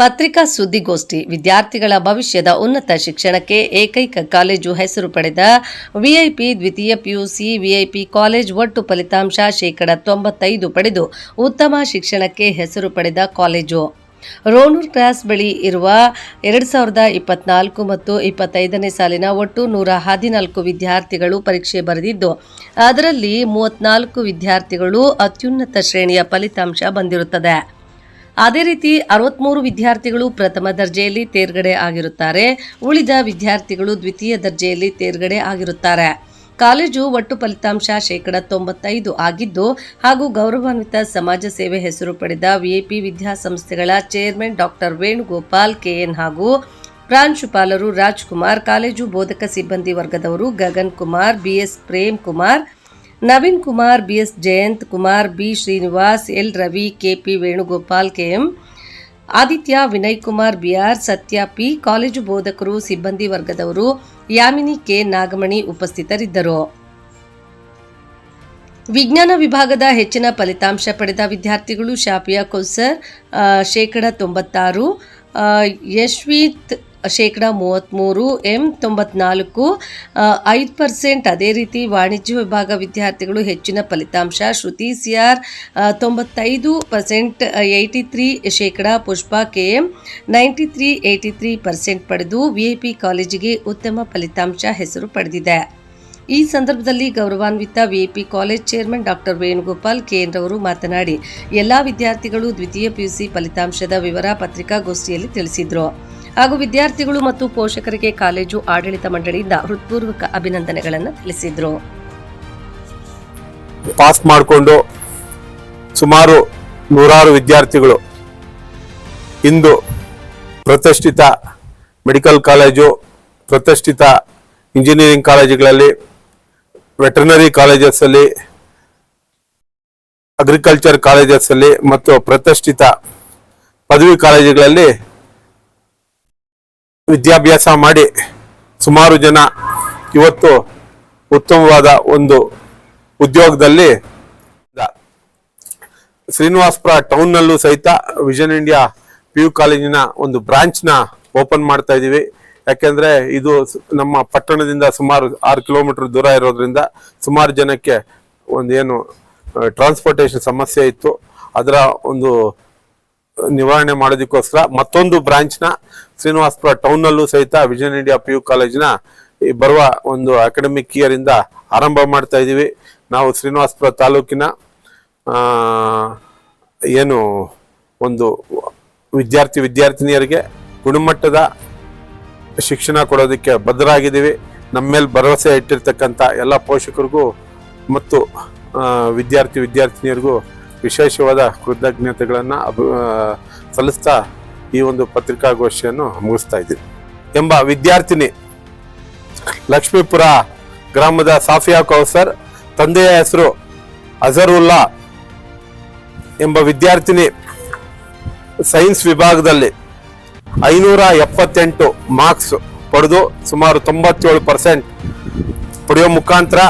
ಪತ್ರಿಕಾ ಸುದ್ದಿಗೋಷ್ಠಿ ವಿದ್ಯಾರ್ಥಿಗಳ ಭವಿಷ್ಯದ ಉನ್ನತ ಶಿಕ್ಷಣಕ್ಕೆ ಏಕೈಕ ಕಾಲೇಜು ಹೆಸರು ಪಡೆದ ವಿಐಪಿ ದ್ವಿತೀಯ ಪಿಯುಸಿ ವಿಐಪಿ ಕಾಲೇಜ್ ಒಟ್ಟು ಫಲಿತಾಂಶ ಶೇಕಡ ತೊಂಬತ್ತೈದು ಪಡೆದು ಉತ್ತಮ ಶಿಕ್ಷಣಕ್ಕೆ ಹೆಸರು ಪಡೆದ ಕಾಲೇಜು. ರೋಣೂರ್ ಕ್ರಾಸ್ ಬಳಿ ಇರುವ ಎರಡು ಸಾವಿರದ ಇಪ್ಪತ್ನಾಲ್ಕು ಮತ್ತು ಇಪ್ಪತ್ತೈದನೇ ಸಾಲಿನ ಒಟ್ಟು ನೂರ ಹದಿನಾಲ್ಕು ವಿದ್ಯಾರ್ಥಿಗಳು ಪರೀಕ್ಷೆ ಬರೆದಿದ್ದು, ಅದರಲ್ಲಿ ಮೂವತ್ನಾಲ್ಕು ವಿದ್ಯಾರ್ಥಿಗಳು ಅತ್ಯುನ್ನತ ಶ್ರೇಣಿಯ ಫಲಿತಾಂಶ ಬಂದಿರುತ್ತದೆ. ಅದೇ ರೀತಿ ಅರವತ್ಮೂರು ವಿದ್ಯಾರ್ಥಿಗಳು ಪ್ರಥಮ ದರ್ಜೆಯಲ್ಲಿ ತೇರ್ಗಡೆ ಆಗಿರುತ್ತಾರೆ. ಉಳಿದ ವಿದ್ಯಾರ್ಥಿಗಳು ದ್ವಿತೀಯ ದರ್ಜೆಯಲ್ಲಿ ತೇರ್ಗಡೆ ಆಗಿರುತ್ತಾರೆ. ಕಾಲೇಜು ಒಟ್ಟು ಫಲಿತಾಂಶ ಶೇಕಡ ತೊಂಬತ್ತೈದು ಆಗಿದ್ದು, ಹಾಗೂ ಗೌರವಾನ್ವಿತ ಸಮಾಜ ಸೇವೆ ಹೆಸರು ಪಡೆದ VIP ವಿದ್ಯಾಸಂಸ್ಥೆಗಳ chairman doctor Venugopal, K N ಹಾಗೂ ಪ್ರಾಂಶುಪಾಲರು ರಾಜ್ಕುಮಾರ್, ಕಾಲೇಜು ಬೋಧಕ ಸಿಬ್ಬಂದಿ ವರ್ಗದವರು Gagan Kumar, B S Prem Kumar Naveen Kumar B S Jayanth Kumar, B Srinivas, L Ravi, K P Venugopal K M Aditya, Vinay Kumar B R Satya, P college ಬೋಧಕರು, ಸಿಬ್ಬಂದಿ ವರ್ಗದವರು, ಯಾಮಿನಿ K ನಾಗಮಣಿ ಉಪಸ್ಥಿತರಿದ್ದರು. ವಿಜ್ಞಾನ ವಿಭಾಗದ ಹೆಚ್ಚಿನ ಫಲಿತಾಂಶ ಪಡೆದ ವಿದ್ಯಾರ್ಥಿಗಳು ಶಾಪಿಯಾ ಕೌಸರ್ ಶೇಕಡ ತೊಂಬತ್ತಾರು ಯಶ್ವಿತ್ ಶೇಕಡ ಮೂವತ್ತ್ಮೂರು ಎಂ ತೊಂಬತ್ನಾಲ್ಕು ಐದು ಪರ್ಸೆಂಟ್. ಅದೇ ರೀತಿ ವಾಣಿಜ್ಯ ವಿಭಾಗ ವಿದ್ಯಾರ್ಥಿಗಳು ಹೆಚ್ಚಿನ ಫಲಿತಾಂಶ. ಶ್ರುತಿ ಸಿ ಆರ್ ತೊಂಬತ್ತೈದು ಪರ್ಸೆಂಟ್ ಏಯ್ಟಿ ತ್ರೀ ಶೇಕಡ Pushpa K M ninety three, eighty three percent ಪಡೆದು ವಿ ಐ ಪಿ ಕಾಲೇಜಿಗೆ ಉತ್ತಮ ಫಲಿತಾಂಶ ಹೆಸರು ಪಡೆದಿದೆ. ಈ ಸಂದರ್ಭದಲ್ಲಿ ಗೌರವಾನ್ವಿತ V A P college chairman doctor Venugopal K N ರವರು ಮಾತನಾಡಿ, ಎಲ್ಲ ವಿದ್ಯಾರ್ಥಿಗಳು ದ್ವಿತೀಯ ಪಿಯುಸಿ ಫಲಿತಾಂಶದ ವಿವರ ಪತ್ರಿಕಾಗೋಷ್ಠಿಯಲ್ಲಿ ತಿಳಿಸಿದ್ರು. ಹಾಗೂ ವಿದ್ಯಾರ್ಥಿಗಳು ಮತ್ತು ಪೋಷಕರಿಗೆ ಕಾಲೇಜು ಆಡಳಿತ ಮಂಡಳಿಯಿಂದ ಹೃತ್ಪೂರ್ವಕ ಅಭಿನಂದನೆಗಳನ್ನು ತಿಳಿಸಿದ್ರು. ಪಾಸ್ ಮಾಡಿಕೊಂಡು ಸುಮಾರು ನೂರಾರು ವಿದ್ಯಾರ್ಥಿಗಳು ಇಂದು ಪ್ರತಿಷ್ಠಿತ ಮೆಡಿಕಲ್ ಕಾಲೇಜು, ಪ್ರತಿಷ್ಠಿತ ಇಂಜಿನಿಯರಿಂಗ್ ಕಾಲೇಜುಗಳಲ್ಲಿ, ವೆಟರ್ನರಿ ಕಾಲೇಜಸ್ಸಲ್ಲಿ, ಅಗ್ರಿಕಲ್ಚರ್ ಕಾಲೇಜಸ್ಸಲ್ಲಿ ಮತ್ತು ಪ್ರತಿಷ್ಠಿತ ಪದವಿ ಕಾಲೇಜುಗಳಲ್ಲಿ ವಿದ್ಯಾಭ್ಯಾಸ ಮಾಡಿ ಸುಮಾರು ಜನ ಇವತ್ತು ಉತ್ತಮವಾದ ಒಂದು ಉದ್ಯೋಗದಲ್ಲಿ ಶ್ರೀನಿವಾಸಪುರ ಟೌನ್ನಲ್ಲೂ ಸಹಿತ ವಿಷನ್ ಇಂಡಿಯಾ ಪಿ ಯು ಕಾಲೇಜಿನ ಒಂದು ಬ್ರಾಂಚ್ನ ಓಪನ್ ಮಾಡ್ತಾ ಇದ್ದೀವಿ. ಯಾಕೆಂದರೆ ಇದು ನಮ್ಮ ಪಟ್ಟಣದಿಂದ ಸುಮಾರು ಆರು ಕಿಲೋಮೀಟರ್ ದೂರ ಇರೋದ್ರಿಂದ ಸುಮಾರು ಜನಕ್ಕೆ ಒಂದು ಏನು ಟ್ರಾನ್ಸ್ಪೋರ್ಟೇಷನ್ ಸಮಸ್ಯೆ ಇತ್ತು. ಅದರ ಒಂದು ನಿವಾರಣೆ ಮಾಡೋದಕ್ಕೋಸ್ಕರ ಮತ್ತೊಂದು ಬ್ರಾಂಚ್ನ ಶ್ರೀನಿವಾಸಪುರ ಟೌನ್ನಲ್ಲೂ ಸಹಿತ ವಿಜಯನ್ ಇಂಡಿಯಾ ಪಿ ಯು ಕಾಲೇಜಿನ ಬರುವ ಒಂದು ಅಕಾಡೆಮಿಕ್ ಇಯರ್ ಇಂದ ಆರಂಭ ಮಾಡ್ತಾ ಇದ್ದೀವಿ. ನಾವು ಶ್ರೀನಿವಾಸಪುರ ತಾಲೂಕಿನ ಏನು ಒಂದು ವಿದ್ಯಾರ್ಥಿ ವಿದ್ಯಾರ್ಥಿನಿಯರಿಗೆ ಗುಣಮಟ್ಟದ ಶಿಕ್ಷಣ ಕೊಡೋದಕ್ಕೆ ಬದ್ಧರಾಗಿದ್ದೀವಿ. ನಮ್ಮ ಮೇಲೆ ಭರವಸೆ ಇಟ್ಟಿರ್ತಕ್ಕಂಥ ಎಲ್ಲ ಪೋಷಕರಿಗೂ ಮತ್ತು ವಿದ್ಯಾರ್ಥಿ ವಿದ್ಯಾರ್ಥಿನಿಯರಿಗೂ ವಿಶೇಷವಾದ ಕೃತಜ್ಞತೆಗಳನ್ನು, ಅಭಿ ಸಲ್ಲಿಸ್ತಾ ಈ ಒಂದು ಪತ್ರಿಕಾಗೋಷ್ಠಿಯನ್ನು ಮುಗಿಸ್ತಾ ಇದ್ದೀವಿ. ಎಂಬ ವಿದ್ಯಾರ್ಥಿನಿ ಲಕ್ಷ್ಮೀಪುರ ಗ್ರಾಮದ ಸಾಫಿಯಾ ಕೌಸರ್, ತಂದೆಯ ಹೆಸರು ಅಜರುಲ್ಲಾ ಎಂಬ ವಿದ್ಯಾರ್ಥಿನಿ ಸೈನ್ಸ್ ವಿಭಾಗದಲ್ಲಿ ಐನೂರ ಎಪ್ಪತ್ತೆಂಟು ಮಾರ್ಕ್ಸ್ ಪಡೆದು ಸುಮಾರು ತೊಂಬತ್ತೇಳು ಪರ್ಸೆಂಟ್ ಪಡೆಯೋ ಮುಖಾಂತರ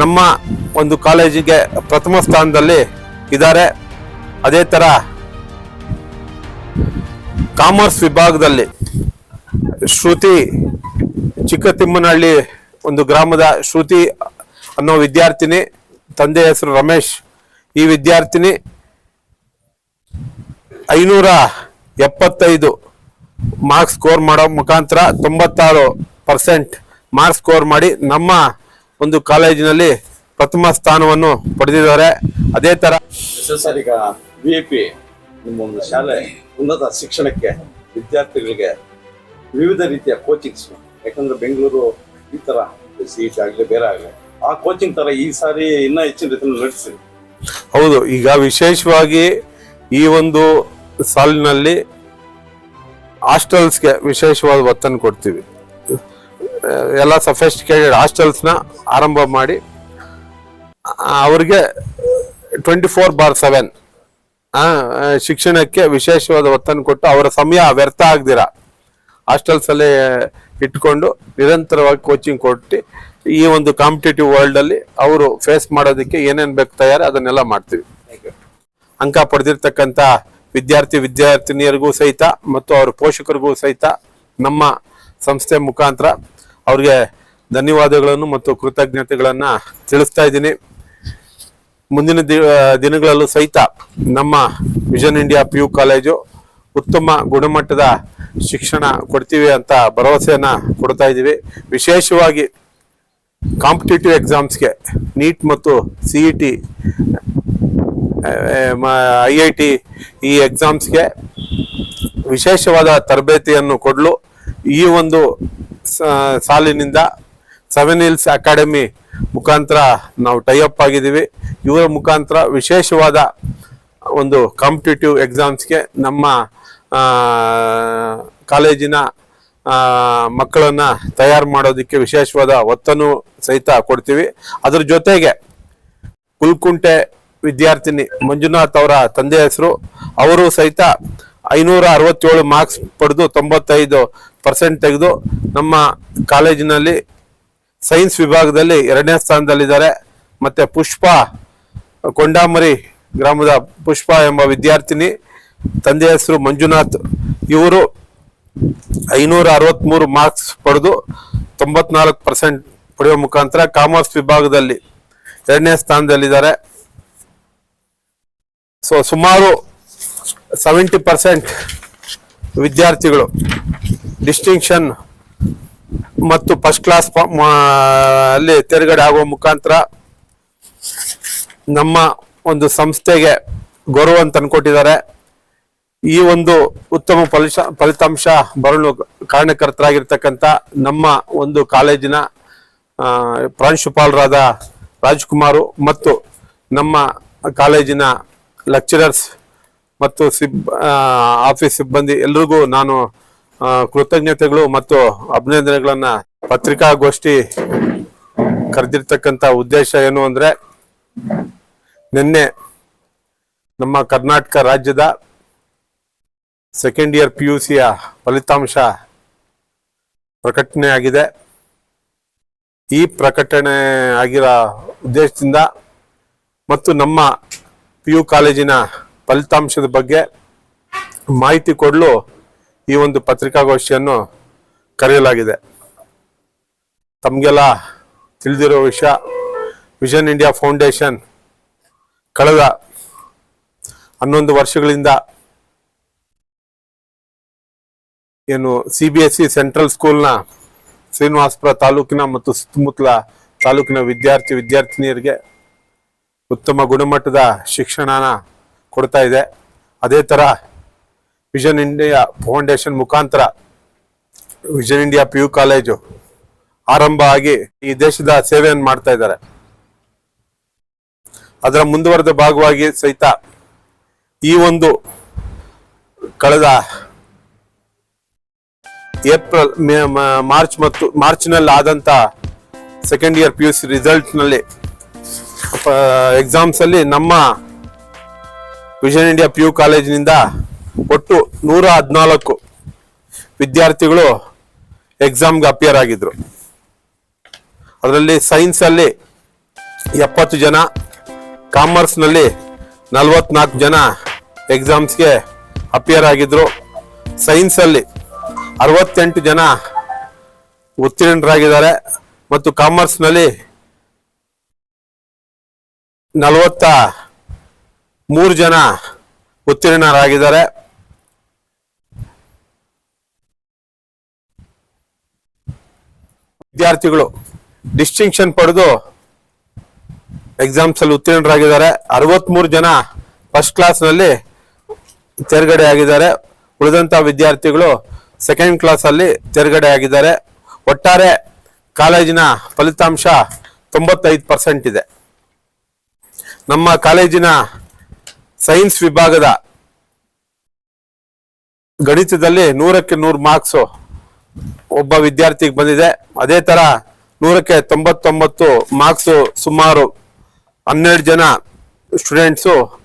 ನಮ್ಮ ಒಂದು ಕಾಲೇಜಿಗೆ ಪ್ರಥಮ ಸ್ಥಾನದಲ್ಲಿ ಇದ್ದಾರೆ. ಅದೇ ಥರ ಕಾಮರ್ಸ್ ವಿಭಾಗದಲ್ಲಿ ಶ್ರುತಿ ಚಿಕ್ಕತಿಮ್ಮನಹಳ್ಳಿ ಒಂದು ಗ್ರಾಮದ ಶ್ರುತಿ ಅನ್ನೋ ವಿದ್ಯಾರ್ಥಿನಿ, ತಂದೆ ಹೆಸರು ರಮೇಶ್. ಈ ವಿದ್ಯಾರ್ಥಿನಿ ಐನೂರ ಎಪ್ಪತ್ತೈದು ಮಾರ್ಕ್ಸ್ ಸ್ಕೋರ್ ಮಾಡೋ ಮುಖಾಂತರ ತೊಂಬತ್ತಾರು ಪರ್ಸೆಂಟ್ ಮಾರ್ಕ್ಸ್ ಸ್ಕೋರ್ ಮಾಡಿ ನಮ್ಮ ಒಂದು ಕಾಲೇಜಿನಲ್ಲಿ ಪ್ರಥಮ ಸ್ಥಾನವನ್ನು ಪಡೆದಿದ್ದಾರೆ. ಅದೇ ತರ ಸರ್ ಈಗ ವಿ ಐ ಪಿ ನಿಮ್ಮ ಒಂದು ಶಾಲೆ ಉನ್ನತ ಶಿಕ್ಷಣಕ್ಕೆ ವಿದ್ಯಾರ್ಥಿಗಳಿಗೆ ವಿವಿಧ ರೀತಿಯ ಕೋಚಿಂಗ್ಸ್ ಯಾಕಂದ್ರೆ ಬೆಂಗಳೂರು ಈ ತರ ಸಿ ಆಗಲಿ, ಬೇರೆ ಆಗಲಿ, ಆ ಕೋಚಿಂಗ್ ತರ ಈ ಸಾರಿ ಇನ್ನೂ ಹೆಚ್ಚಿನ ರೀತಿಯಲ್ಲಿ ನಡೆಸಿ ಹೌದು, ಈಗ ವಿಶೇಷವಾಗಿ ಈ ಒಂದು ಸಾಲಿನಲ್ಲಿ ಹಾಸ್ಟೆಲ್ಸ್ಗೆ ವಿಶೇಷವಾದ ಒತ್ತನ್ನು ಕೊಡ್ತೀವಿ. ಎಲ್ಲ ಸಫೆಸ್ಟಿಕೇಟೆಡ್ ಹಾಸ್ಟೆಲ್ಸ್ನ ಆರಂಭ ಮಾಡಿ ಅವ್ರಿಗೆ ಟ್ವೆಂಟಿ ಫೋರ್ ಬಾರ್ ಸೆವೆನ್ ಶಿಕ್ಷಣಕ್ಕೆ ವಿಶೇಷವಾದ ಒತ್ತನ್ನು ಕೊಟ್ಟು ಅವರ ಸಮಯ ವ್ಯರ್ಥ ಆಗದಿರ. ಹಾಸ್ಟೆಲ್ಸಲ್ಲಿ ಇಟ್ಕೊಂಡು ನಿರಂತರವಾಗಿ ಕೋಚಿಂಗ್ ಕೊಟ್ಟು ಈ ಒಂದು ಕಾಂಪಿಟೇಟಿವ್ ವರ್ಲ್ಡ್ ಅಲ್ಲಿ ಅವರು ಫೇಸ್ ಮಾಡೋದಕ್ಕೆ ಏನೇನ್ ಬೇಕು ತಯಾರಿ ಅದನ್ನೆಲ್ಲ ಮಾಡ್ತೀವಿ. ಅಂಕ ಪಡೆದಿರ್ತಕ್ಕಂಥ ವಿದ್ಯಾರ್ಥಿ ವಿದ್ಯಾರ್ಥಿನಿಯರಿಗೂ ಸಹಿತ ಮತ್ತು ಅವರ ಪೋಷಕರಿಗೂ ಸಹಿತ ನಮ್ಮ ಸಂಸ್ಥೆ ಮುಖಾಂತರ ಅವ್ರಿಗೆ ಧನ್ಯವಾದಗಳನ್ನು ಮತ್ತು ಕೃತಜ್ಞತೆಗಳನ್ನು ತಿಳಿಸ್ತಾ ಇದ್ದೀನಿ. ಮುಂದಿನ ದಿನಗಳಲ್ಲೂ ಸಹಿತ ನಮ್ಮ vision India P U college ಉತ್ತಮ ಗುಣಮಟ್ಟದ ಶಿಕ್ಷಣ ಕೊಡ್ತೀವಿ ಅಂತ ಭರವಸೆಯನ್ನು ಕೊಡ್ತಾ ಇದ್ದೀವಿ. ವಿಶೇಷವಾಗಿ ಕಾಂಪಿಟೇಟಿವ್ ಎಕ್ಸಾಮ್ಸ್ಗೆ ನೀಟ್ ಮತ್ತು C E T I I T ಈ ಎಕ್ಸಾಮ್ಸ್ಗೆ ವಿಶೇಷವಾದ ತರಬೇತಿಯನ್ನು ಕೊಡಲು. ಈ ಒಂದು ಸಾಲಿನಿಂದ ಸೆವೆನ್ ಹಿಲ್ಸ್ ಅಕಾಡೆಮಿ ಮುಖಾಂತರ ನಾವು ಟೈಅಪ್ ಆಗಿದ್ದೀವಿ. ಇವರ ಮುಖಾಂತರ ವಿಶೇಷವಾದ ಒಂದು ಕಾಂಪಿಟೇಟಿವ್ ಎಕ್ಸಾಮ್ಸ್ಗೆ ನಮ್ಮ ಕಾಲೇಜಿನ ಮಕ್ಕಳನ್ನು ತಯಾರು ಮಾಡೋದಕ್ಕೆ ವಿಶೇಷವಾದ ಒತ್ತನ್ನು ಸಹಿತ ಕೊಡ್ತೀವಿ. ಅದ್ರ ಜೊತೆಗೆ ಕುಲ್ಕುಂಟೆ ವಿದ್ಯಾರ್ಥಿನಿ ಮಂಜುನಾಥ್ ಅವರ ತಂದೆ ಹೆಸರು, ಅವರು ಸಹಿತ ಐನೂರ ಅರವತ್ತೇಳು ಮಾರ್ಕ್ಸ್ ಪಡೆದು ತೊಂಬತ್ತೈದು ಪರ್ಸೆಂಟ್ ತೆಗೆದು ನಮ್ಮ ಕಾಲೇಜಿನಲ್ಲಿ ಸೈನ್ಸ್ ವಿಭಾಗದಲ್ಲಿ ಎರಡನೇ ಸ್ಥಾನದಲ್ಲಿದ್ದಾರೆ. ಮತ್ತೆ ಪುಷ್ಪ ಕೊಂಡಾಮರಿ ಗ್ರಾಮದ ಪುಷ್ಪ ಎಂಬ ವಿದ್ಯಾರ್ಥಿನಿ, ತಂದೆ ಹೆಸರು ಮಂಜುನಾಥ್. ಇವರು ಐನೂರ ಅರವತ್ಮೂರು ಮಾರ್ಕ್ಸ್ ಪಡೆದು ತೊಂಬತ್ನಾಲ್ಕು ಪರ್ಸೆಂಟ್ ಪಡೆಯುವ ಮುಖಾಂತರ ಕಾಮರ್ಸ್ ವಿಭಾಗದಲ್ಲಿ ಎರಡನೇ ಸ್ಥಾನದಲ್ಲಿದ್ದಾರೆ. ಸೊ ಸುಮಾರು ಸೆವೆಂಟಿ ಪರ್ಸೆಂಟ್ ವಿದ್ಯಾರ್ಥಿಗಳು ಡಿಸ್ಟಿಂಕ್ಷನ್ ಮತ್ತು ಫಸ್ಟ್ ಕ್ಲಾಸ್ ಅಲ್ಲಿ ತೇರ್ಗಡೆ ಆಗುವ ಮುಖಾಂತರ ನಮ್ಮ ಒಂದು ಸಂಸ್ಥೆಗೆ ಗೌರವ ತಂದುಕೊಟ್ಟಿದ್ದಾರೆ. ಈ ಒಂದು ಉತ್ತಮ ಫಲಿಶ, ಫಲಿತಾಂಶ ಬರಲು ಕಾರಣಕರ್ತರಾಗಿರ್ತಕ್ಕಂಥ ನಮ್ಮ ಒಂದು ಕಾಲೇಜಿನ ಪ್ರಾಂಶುಪಾಲರಾದ ರಾಜ್ಕುಮಾರು ಮತ್ತು ನಮ್ಮ ಕಾಲೇಜಿನ ಲೆಕ್ಚರರ್ಸ್ ಮತ್ತು ಸಿಬ್ ಆಫೀಸ್ ಸಿಬ್ಬಂದಿ ಎಲ್ರಿಗೂ ನಾನು ಕೃತಜ್ಞತೆಗಳು ಮತ್ತು ಅಭಿನಂದನೆಗಳನ್ನ ಪತ್ರಿಕಾಗೋಷ್ಠಿ ಕರೆದಿರ್ತಕ್ಕಂಥ ಉದ್ದೇಶ ಏನು ಅಂದ್ರೆ, ನಿನ್ನೆ ನಮ್ಮ ಕರ್ನಾಟಕ ರಾಜ್ಯದ ಸೆಕೆಂಡ್ ಇಯರ್ ಪಿ ಯು ಸಿಯ ಫಲಿತಾಂಶ ಪ್ರಕಟಣೆ ಆಗಿದೆ ಈ ಪ್ರಕಟಣೆ ಆಗಿರೋ ಉದ್ದೇಶದಿಂದ ಮತ್ತು ನಮ್ಮ ಪಿ ಯು ಕಾಲೇಜಿನ ಫಲಿತಾಂಶದ ಬಗ್ಗೆ ಮಾಹಿತಿ ಕೊಡಲು ಈ ಒಂದು ಪತ್ರಿಕಾಗೋಷ್ಠಿಯನ್ನು ಕರೆಯಲಾಗಿದೆ. ತಮಗೆಲ್ಲ ತಿಳಿದಿರೋ ವಿಷಯ ವಿಷನ್ ಇಂಡಿಯಾ ಫೌಂಡೇಶನ್ ಕಳೆದ ಹನ್ನೊಂದು ವರ್ಷಗಳಿಂದ ಏನು C B S C central ಸ್ಕೂಲ್ನ ಶ್ರೀನಿವಾಸಪುರ ತಾಲೂಕಿನ ಮತ್ತು ಸುತ್ತಮುತ್ತಲ ತಾಲೂಕಿನ ವಿದ್ಯಾರ್ಥಿ ವಿದ್ಯಾರ್ಥಿನಿಯರಿಗೆ ಉತ್ತಮ ಗುಣಮಟ್ಟದ ಶಿಕ್ಷಣನ ಕೊಡ್ತಾ ಇದೆ. ಅದೇ ತರ ವಿಷನ್ ಇಂಡಿಯಾ ಫೌಂಡೇಶನ್ ಮುಖಾಂತರ vision India P U college ಆರಂಭ ಆಗಿ ಈ ದೇಶದ ಸೇವೆಯನ್ನು ಮಾಡ್ತಾ ಇದ್ದಾರೆ. ಅದರ ಮುಂದುವರೆದ ಭಾಗವಾಗಿ ಸಹಿತ ಈ ಒಂದು ಕಳೆದ ಏಪ್ರಿಲ್, ಮೇ ಮಾರ್ಚ್ ಮತ್ತು, ಮಾರ್ಚ್ನಲ್ಲಿ ಆದಂತ second year P U C ರಿಸಲ್ಟ್ನಲ್ಲಿ ನಲ್ಲಿ ಎಕ್ಸಾಮ್ಸ್ ಅಲ್ಲಿ ನಮ್ಮ ವಿಷನ್ ಇಂಡಿಯಾ ಪಿ ಯು ಕಾಲೇಜಿನಿಂದ ಒಟ್ಟು ನೂರ ಹದಿನಾಲ್ಕು ವಿದ್ಯಾರ್ಥಿಗಳು ಎಕ್ಸಾಮ್ಗೆ ಅಪಿಯರ್ ಆಗಿದ್ರು. ಅದರಲ್ಲಿ ಸೈನ್ಸಲ್ಲಿ ಎಪ್ಪತ್ತು ಜನ ಕಾಮರ್ಸ್ನಲ್ಲಿ ನಲವತ್ನಾಲ್ಕು ಜನ ಎಕ್ಸಾಮ್ಸ್ಗೆ ಅಪಿಯರ್ ಆಗಿದ್ರು. ಸೈನ್ಸಲ್ಲಿ ಅರವತ್ತೆಂಟು ಜನ ಉತ್ತೀರ್ಣರಾಗಿದ್ದಾರೆ ಮತ್ತು ಕಾಮರ್ಸ್ನಲ್ಲಿ ನಲವತ್ತ ಮೂರು ಜನ ಉತ್ತೀರ್ಣರಾಗಿದ್ದಾರೆ. ವಿದ್ಯಾರ್ಥಿಗಳು ಡಿಸ್ಟಿಂಕ್ಷನ್ ಪಡೆದು ಎಕ್ಸಾಮ್ಸ್ ಅಲ್ಲಿ ಉತ್ತೀರ್ಣರಾಗಿದ್ದಾರೆ. ಅರವತ್ಮೂರು ಜನ ಫಸ್ಟ್ ಕ್ಲಾಸ್ನಲ್ಲಿ ತೇರ್ಗಡೆ ಆಗಿದ್ದಾರೆ ಉಳಿದಂತ ವಿದ್ಯಾರ್ಥಿಗಳು ಸೆಕೆಂಡ್ ಕ್ಲಾಸ್ ಅಲ್ಲಿ ತೇರ್ಗಡೆ ಆಗಿದ್ದಾರೆ ಒಟ್ಟಾರೆ ಕಾಲೇಜಿನ ಫಲಿತಾಂಶ ತೊಂಬತ್ತೈದು ಪರ್ಸೆಂಟ್ ಇದೆ. ನಮ್ಮ ಕಾಲೇಜಿನ ಸೈನ್ಸ್ ವಿಭಾಗದ ಗಣಿತದಲ್ಲಿ ನೂರಕ್ಕೆ ನೂರು ಮಾರ್ಕ್ಸ್ ಒಬ್ಬ ವಿದ್ಯಾರ್ಥಿಗೆ ಬಂದಿದೆ. ಅದೇ ತರ ನೂರಕ್ಕೆ ತೊಂಬತ್ತೊಂಬತ್ತು ಮಾರ್ಕ್ಸ್ ಸುಮಾರು ಹನ್ನೆರಡು ಜನ ಸ್ಟೂಡೆಂಟ್ಸು